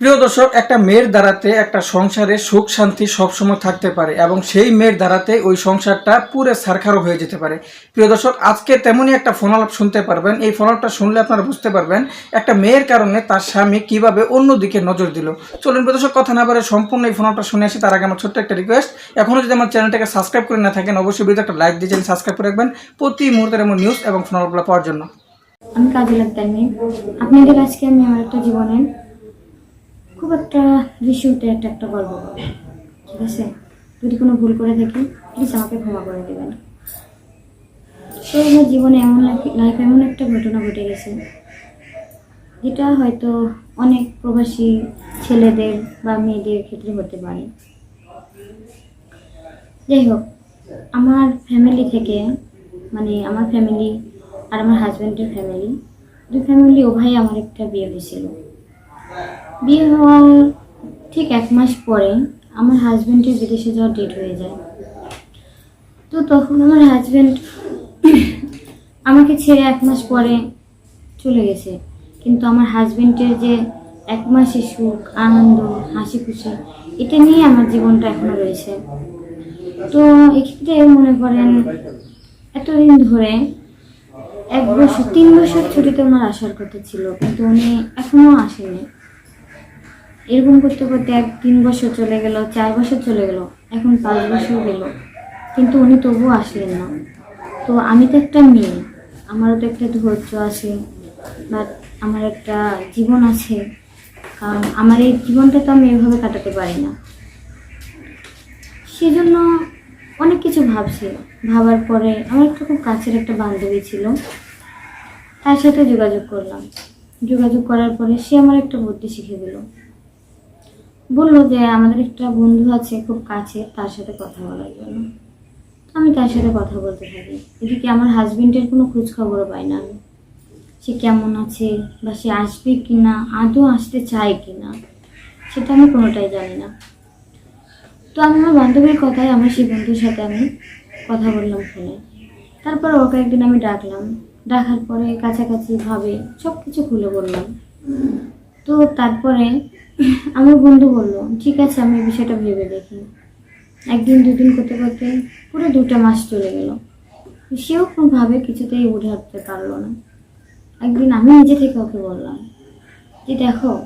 প্রিয় দর্শক, একটা মেয়ের দ্বারাতে একটা সংসারে সুখ, শান্তি সবসময় থাকতে পারে এবং সেই মেয়ের দ্বারাতে ওই সংসারটা পুরো সারখারও হয়ে যেতে পারে। প্রিয় দর্শক, আজকে তেমনই একটা ফোনালাপ শুনতে পারবেন। এই ফোনালাপটা শুনলে আপনারা বুঝতে পারবেন একটা মেয়ের কারণে তার স্বামী কীভাবে অন্যদিকে নজর দিল। চলুন প্রিয় দর্শক, কথা না বলে সম্পূর্ণ এই ফোনালাপটা শুনে আসি। তার আগে আমার ছোট্ট একটা রিকোয়েস্ট এখনও যদি আমার চ্যানেলটাকে সাবস্ক্রাইব করে না থাকেন, অবশ্যই ভিডিওতে একটা লাইক দিয়ে সাবস্ক্রাইব করে রাখবেন প্রতি মুহূর্তের এমন নিউজ এবং ফোনালাপগুলো পাওয়ার জন্য। আমি কাজে লাগতাম আপনাদের আজকে আমি আমার একটা জীবনের খুব একটা দৃশ্যতে একটা একটা গল্প বলব। ঠিক আছে? যদি কোনো ভুল করে থাকি প্লিজ আমাকে ক্ষমা করে দেবেন। তো আমার জীবনে এমন লাইফ এমন একটা ঘটনা ঘটে গেছে, যেটা হয়তো অনেক প্রবাসী ছেলেদের বা মেয়েদের ক্ষেত্রে হতে পারে। যাই হোক, আমার ফ্যামিলি থেকে মানে আমার ফ্যামিলি আর আমার হাজব্যান্ডের ফ্যামিলি দুই ফ্যামিলি উভয় আমার একটা বিয়ে হয়েছিল। বিয়ে হওয়ার ঠিক এক মাস পরে আমার হাজব্যান্ডের বিদেশে যাওয়ার ডেট হয়ে যায়। তো তখন আমার হাজব্যান্ড আমাকে ছেড়ে এক মাস পরে চলে গেছে। কিন্তু আমার হাজব্যান্ডের যে এক মাসের সুখ, আনন্দ হাসি খুশি এটা নিয়ে আমার জীবনটা এখনও রয়েছে। তো এক্ষেত্রে মনে করেন এতদিন ধরে এক বছর, তিন বছর ছুটিতে ওনার আসার কথা ছিল, কিন্তু উনি এখনও আসেনি এরকম করতে করতে এক তিন বছর চলে গেল, চার বছর চলে গেল, এখন পাঁচ বছর গেল। কিন্তু উনি তবুও আসলেন না। তো আমি তো একটা মেয়ে, আমারও তো একটা ধৈর্য আছে, বা আমার একটা জীবন আছে, কারণ আমার এই জীবনটা তো আমি এভাবে কাটাতে পারি না। সেজন্য অনেক কিছু ভাবছি। ভাবার পরে আমার একটা খুব কাছের একটা বান্ধবী ছিল, তার সাথে যোগাযোগ করলাম। যোগাযোগ করার পরে সে আমার একটা বুদ্ধি শিখে দিল। বলল যে আমাদের একটা বন্ধু আছে খুব কাছে, তার সাথে কথা বলার জন্য। আমি তার সাথে কথা বলতে থাকি। এদিকে আমার হাজবেন্ডের কোনো খোঁজখবরও পাই না আমি। সে কেমন আছে বা সে আসবে কি না আদৌ আসতে চায় কি না সেটা আমি কোনোটাই জানি না। তো আমি আমার বান্ধবীর কথায় আমার সেই বন্ধুর সাথে আমি কথা বললাম ফোনে। তারপর ওকে একদিন আমি ডাকলাম। ডাকার পরে কাছাকাছি ভাবে সব কিছু খুলে বললাম। তো তারপরে আমার বন্ধু বলল, ঠিক আছে, আমি বিষয়টা ভেবে দেখি। একদিন দুদিন করতে করতে পুরো দুটা মাস চলে গেল। সেও কোনোভাবে কিছুতেই উঠে হাঁটতে পারল না। একদিন আমি নিজে থেকে ওকে বললাম, যে দেখো,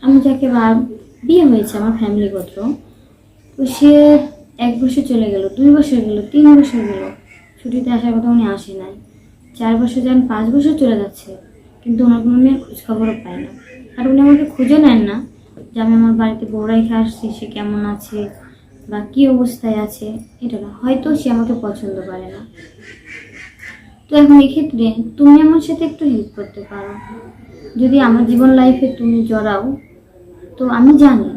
আমি যাকে বা- বিয়ে হয়েছে আমার ফ্যামিলিগত তো সে এক বছর চলে গেল, দুই বছর গেল, তিন বছর গেল, ছুটিতে আসার কথা উনি আসে নাই। চার বছর যান, পাঁচ বছর চলে যাচ্ছে, কিন্তু ওনার কোনো মেয়ের খোঁজখবরও পায় না। আর উনি আমাকে খুঁজে নেন না। যে আমি আমার বাড়িতে বউ রেখে আসছি, সে কেমন আছে বা কী অবস্থায় আছে, এটা না, হয়তো সে আমাকে পছন্দ করে না। তো এখন এক্ষেত্রে তুমি আমার সাথে একটু হেল্প করতে পারো। যদি আমার জীবন লাইফে তুমি জড়াও, তো আমি জানি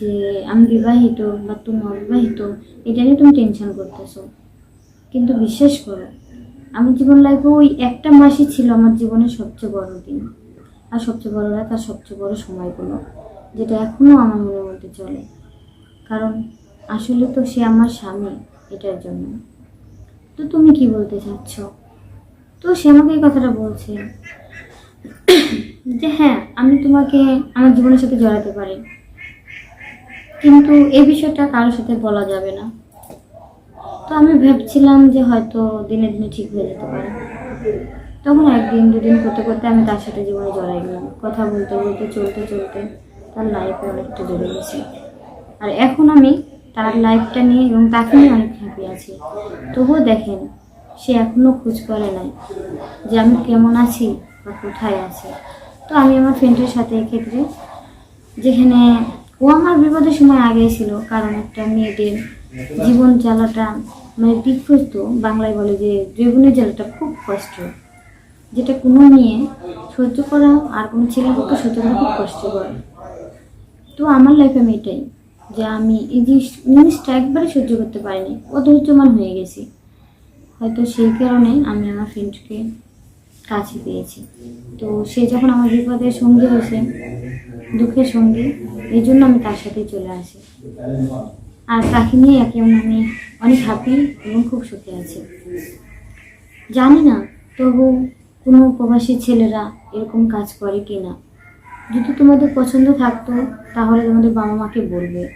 যে আমি বিবাহিত বা তুমি অবিবাহিত, এটা নিয়ে তুমি টেনশন করতেছো। কিন্তু বিশ্বাস করো, আমার জীবন লাইফে ওই একটা মাসই ছিল আমার জীবনের সবচেয়ে বড় দিন। আর সবচেয়ে বড় রাত আর সবচেয়ে বড় সময়গুলো। যেটা এখনও আমার মনের মধ্যে চলে। কারণ আসলে তো সে আমার স্বামী এটার জন্য। তো তুমি কি বলতে চাচ্ছ? তো সে আমাকে এই কথাটা বলছে যে হ্যাঁ আমি তোমাকে আমার জীবনের সাথে জড়াতে পারি। কিন্তু এই বিষয়টা কারোর সাথে বলা যাবে না। তো আমি ভাবছিলাম যে হয়তো দিনে দিনে ঠিক হয়ে যেতে পারে। তখন একদিন দুদিন করতে করতে আমি তার সাথে জীবনে জড়াই গেলাম। কথা বলতে বলতে, চলতে চলতে তার লাইফে অনেকটা জড়ে গেছে। আর এখন আমি তার লাইফটা নিয়ে এবং তাকে নিয়ে অনেক হ্যাপি আছি। তবুও দেখেন, সে এখনও খোঁজ করে নাই যে আমি কেমন আছি বা কোথায় আছি। তো আমি আমার ফ্রেন্ডের সাথে এক্ষেত্রে যেখানে ও আমার বিপদের সময় আগেই ছিল, কারণ একটা মেয়েদের জীবন জ্বালাটা মানে বিক্ষস্ত বাংলায় বলে যে জীবনের জ্বালাটা খুব কষ্ট। যেটা কোনো মেয়ে সহ্য করা আর কোনো ছেলের পক্ষে সহ্য করা খুব কষ্টকর। তো আমার লাইফে আমি এটাই, যে আমি এই জিনিস- জিনিসটা একবারে সহ্য করতে পারিনি অধৈর্যমান হয়ে গেছি। হয়তো সেই কারণে আমি আমার ফ্রেন্ডকে কাছে পেয়েছি। তো সে যখন আমার বিপদের সঙ্গী হয়েছে, দুঃখের সঙ্গী, এই জন্য আমি তার সাথেই চলে আসি। আর তাকে নিয়ে এখন আমি অনেক হ্যাপি এবং খুব সুখে আছি। জানি না তবু কোনো প্রবাসী ছেলেরা এরকম কাজ করে কি না যদি তোমাদের পছন্দ থাকতো, তাহলে তোমাদের বাবা মাকে বলবে।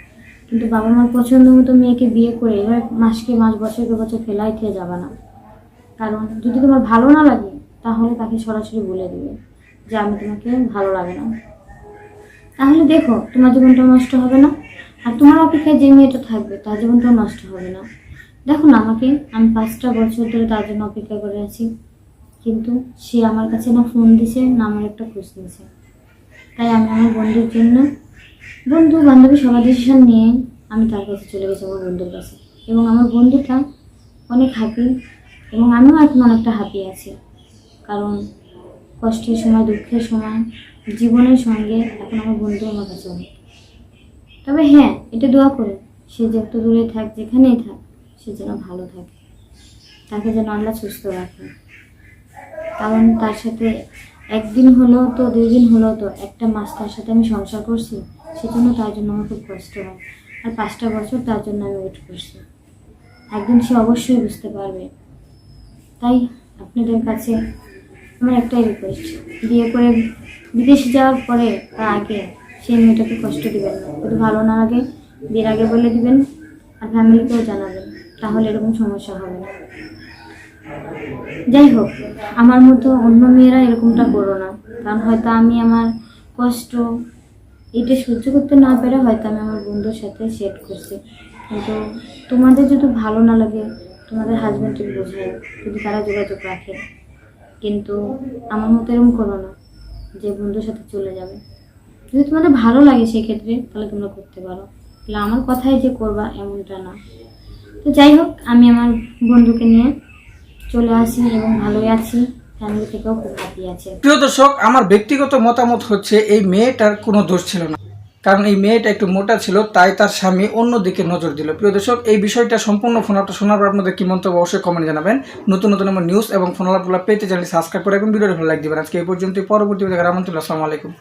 কিন্তু বাবা মার পছন্দ মতো মেয়েকে বিয়ে করে এবার মাসকে মাস বছরকে বছর ফেলাই খেয়ে যাবে না। কারণ যদি তোমার ভালো না লাগে, তাহলে তাকে সরাসরি বলে দেবে যে, আমি তোমাকে ভালো লাগে না। তাহলে দেখো, তোমার জীবনটা নষ্ট হবে না। আর তোমার অপেক্ষায় যে মেয়েটা থাকবে, তার জীবনটাও নষ্ট হবে না। দেখো না আমাকে, আমি পাঁচটা বছর ধরে তার জন্য অপেক্ষা করে আছি। কিন্তু সে আমার কাছে না ফোন দিছে, না আমার একটা খোঁজ নিয়েছে। তাই আমি আমার বন্ধুর জন্য বন্ধু বান্ধবী সবার ডিসিশন নিয়ে আমি তার কাছে চলে গেছি আমার বন্ধুর কাছে। এবং আমার বন্ধুটা অনেক হ্যাপি এবং আমিও এখন অনেকটা হ্যাপি আছি। কারণ কষ্টের সময়, দুঃখের সময়, জীবনের সঙ্গে এখন আমার বন্ধু আমার কাছে অনেক। তবে হ্যাঁ এটা দোয়া করে, সে যত দূরে থাক, যেখানেই থাক, সে যেন ভালো থাকে। তাকে যেন আল্লাহ সুস্থ রাখে। কারণ তার সাথে একদিন হলেও তো, দুই দিন হলেও তো, একটা মাস তার সাথে আমি সংসার করছি, সেজন্য তার জন্য আমার খুব কষ্ট হয়। আর পাঁচটা বছর তার জন্য আমি ওয়েট করছি। একদিন সে অবশ্যই বুঝতে পারবে। তাই আপনাদের কাছে আমার একটাই রিকোয়েস্ট বিয়ে করে বিদেশে যাওয়ার পরে বা আগে সেই মেয়েটাকে কষ্ট দিবেন না। ভালো না লাগে, বিয়ের আগে বলে দিবেন, আর ফ্যামিলিকেও জানাবেন, তাহলে এরকম সমস্যা হবে না। যাই হোক আমার মতো অন্য মেয়েরা এরকমটা করো না। কারণ হয়তো আমি আমার কষ্ট, এটা সহ্য করতে না পেরে হয়তো আমি আমার বন্ধুর সাথে সেট করছি। কিন্তু তোমাদের যদি ভালো না লাগে, তোমাদের হাজব্যান্ড হাজব্যান্ডকে বোঝায় যদি তারা যোগাযোগ রাখে। কিন্তু আমার মতো এরকম করো না, যে বন্ধুর সাথে চলে যাবে। যদি তোমাদের ভালো লাগে সেক্ষেত্রে তাহলে তোমরা করতে পারো। তাহলে আমার কথাই যে করবা, এমনটা না। তো যাই হোক আমি আমার বন্ধুকে নিয়ে চলে আসি এবং ভালোই আছি। ফ্যামিলি থেকেও খুব হ্যাপি আছে। প্রিয় দর্শক, আমার ব্যক্তিগত মতামত হচ্ছে, এই মেয়েটার কোনো দোষ ছিল না। কারণ এই মেয়েটা একটু মোটা ছিল, তাই তার স্বামী অন্যদিকে নজর দিল। প্রিয় দর্শক, এই বিষয়টা সম্পূর্ণ ফোনাপটা শোনার পর আপনাদের কি মন্তব্য অবশ্যই কমেন্ট জানাবেন। নতুন নতুন আমার নিউজ এবং ফোনালাপগুলো পেতে চ্যানেল সাবস্ক্রাইব করে এবং ভিডিওটি ভালো দিবেন। আজকে এই পর্যন্ত পরবর্তী দেখার আমন্ত্রণ আসসালামু আলাইকুম।